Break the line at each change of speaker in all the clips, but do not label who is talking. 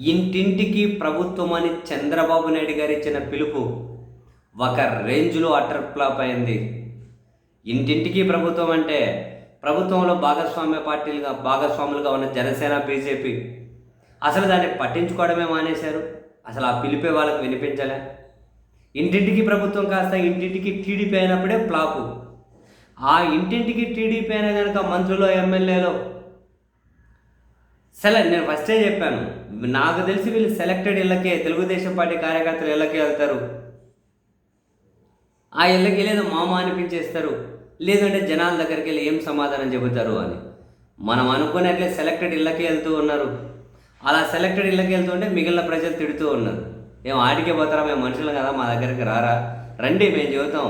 ఇంటింటికి ప్రభుత్వం అని చంద్రబాబు నాయుడు గారు ఇచ్చిన పిలుపు ఒక రేంజ్లో అటర్ ఫ్లాప్ అయింది. ఇంటింటికి ప్రభుత్వం అంటే ప్రభుత్వంలో భాగస్వామ్య పార్టీలుగా భాగస్వాములుగా ఉన్న జనసేన బీజేపీ అసలు దాన్ని పట్టించుకోవడమే మానేశారు. అసలు ఆ పిలిపే వాళ్ళకి వినిపించలే. ఇంటింటికి ప్రభుత్వం కాస్త ఇంటింటికి టీడీపీ అయినప్పుడే ఫ్లాపు. ఆ ఇంటింటికి టీడీపీ అయినా కనుక మంత్రులు ఎమ్మెల్యేలో సెలెక్ట్ నేను ఫస్టే చెప్పాను. నాకు తెలిసి వీళ్ళు సెలెక్టెడ్ ఇళ్ళకే తెలుగుదేశం పార్టీ కార్యకర్తలు ఇళ్ళకే వెళ్తారు. ఆ ఇళ్ళకి లేదు మామ అనిపించేస్తారు. లేదంటే జనాల దగ్గరికి వెళ్ళి ఏం సమాధానం చెబుతారు అని. మనం అనుకున్నట్లే సెలెక్టెడ్ ఇళ్ళకే వెళ్తూ ఉన్నారు. అలా సెలెక్టెడ్ ఇళ్ళకి వెళ్తుంటే మిగిలిన ప్రజలు తిడుతూ ఉన్నారు. మేము ఆడికే పోతారా? మేము మనుషులు కదా మా దగ్గరికి రారా? రండి మేము చెబుతాం.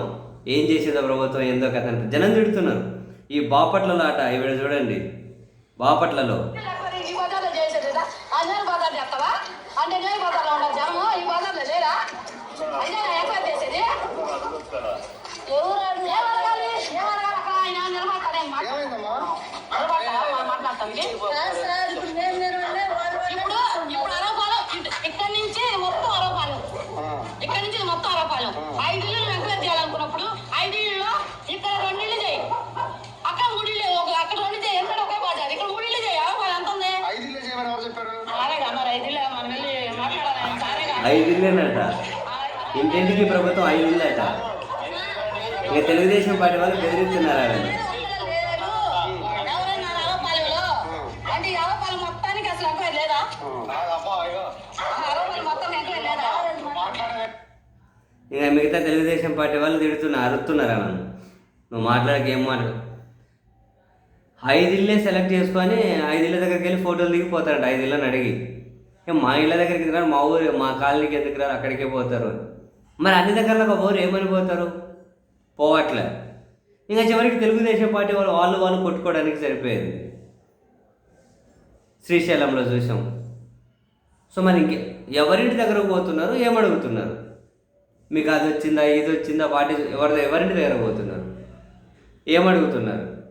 ఏం చేసేదో ప్రభుత్వం ఏందో కదా అంటే జనం తిడుతున్నారు. ఈ బాపట్లలో ఆట ఇవిడ చూడండి. బాపట్లలో.
అందరూ బజార్ చేస్తావా అంటే నేను బజార్లో ఉన్నారు జనము ఈ బజార్లో లేరా? అయితే ఎక్కడ ఐదు
ఇల్లేనట ఇంటింటికి ప్రభుత్వం ఐదు ఇల్లట ఇక తెలుగుదేశం పార్టీ వాళ్ళు బెదిరిస్తున్నారు
ఆయన
ఇక మిగతా తెలుగుదేశం పార్టీ వాళ్ళు తిడుతున్నారు అరుతున్నారు నన్ను? నువ్వు మాట్లాడక ఏం మాట్లాడు? ఐదు ఇల్లే సెలెక్ట్ చేసుకొని ఐదు ఇళ్ళ దగ్గరికి వెళ్ళి ఫోటోలు దిగిపోతారంట ఐదు ఇళ్ళని అడిగి. మా ఇళ్ళ దగ్గరికి రారు మా ఊరు మా కాలనీకి ఎందుకు రారు అక్కడికే పోతారు. మరి అన్ని దగ్గరలో ఒక ఊరు ఏమని పోతారు? పోవట్లే. ఇంకా చివరికి తెలుగుదేశం పార్టీ వాళ్ళు వాళ్ళు వాళ్ళు కొట్టుకోవడానికి సరిపోయేది. శ్రీశైలంలో చూసాం. సో మరి ఇంకే ఎవరింటి దగ్గరకు పోతున్నారు? ఏమడుగుతున్నారు? మీకు అది వచ్చిందా ఇది వచ్చిందా? వాటి ఎవరి ఎవరింటి దగ్గర పోతున్నారు? ఏమడుగుతున్నారు?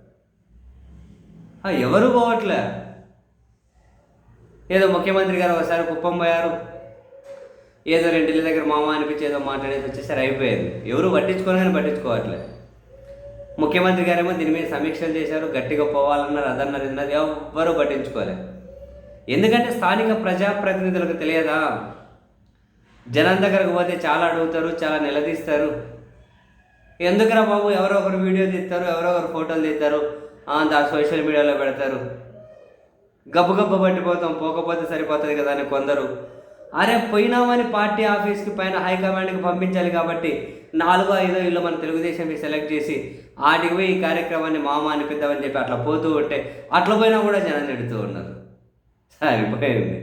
ఎవరు పోవట్లే? ఏదో ముఖ్యమంత్రి గారు ఒకసారి కుప్పం పోయారు. ఏదో రెండిళ్ళ దగ్గర మామ అనిపించి ఏదో మాట్లాడేసి వచ్చేసరి అయిపోయేది. ఎవరు పట్టించుకోలేని పట్టించుకోవట్లే ముఖ్యమంత్రి గారేమో దీని మీద సమీక్షలు చేశారు గట్టిగా పోవాలన్నారు అదన్నారు ఇన్నది ఎవ్వరూ పట్టించుకోలే. ఎందుకంటే స్థానిక ప్రజాప్రతినిధులకు తెలియదా? జనం దగ్గరకు పోతే చాలా అడుగుతారు చాలా నిలదీస్తారు. ఎందుకురా బాబు ఎవరో ఒకరు వీడియో తీస్తారు ఎవరో ఒకరు ఫోటోలు తీస్తారు దాని సోషల్ మీడియాలో పెడతారు. గబగబ పట్టిపోతాం పోకపోతే సరిపోతుంది కదా అని కొందరు. అరే పోయినామని పార్టీ ఆఫీస్కి పైన హైకమాండ్కి పంపించాలి కాబట్టి నాలుగో ఐదో ఇల్లు మన తెలుగుదేశంకి సెలెక్ట్ చేసి ఆటికి పోయి ఈ కార్యక్రమాన్ని మామ అనిపిద్దామని చెప్పి అట్లా పోతూ ఉంటే అట్లా పోయినా కూడా జనం తిడుతూ ఉన్నారు. సరిపోయింది.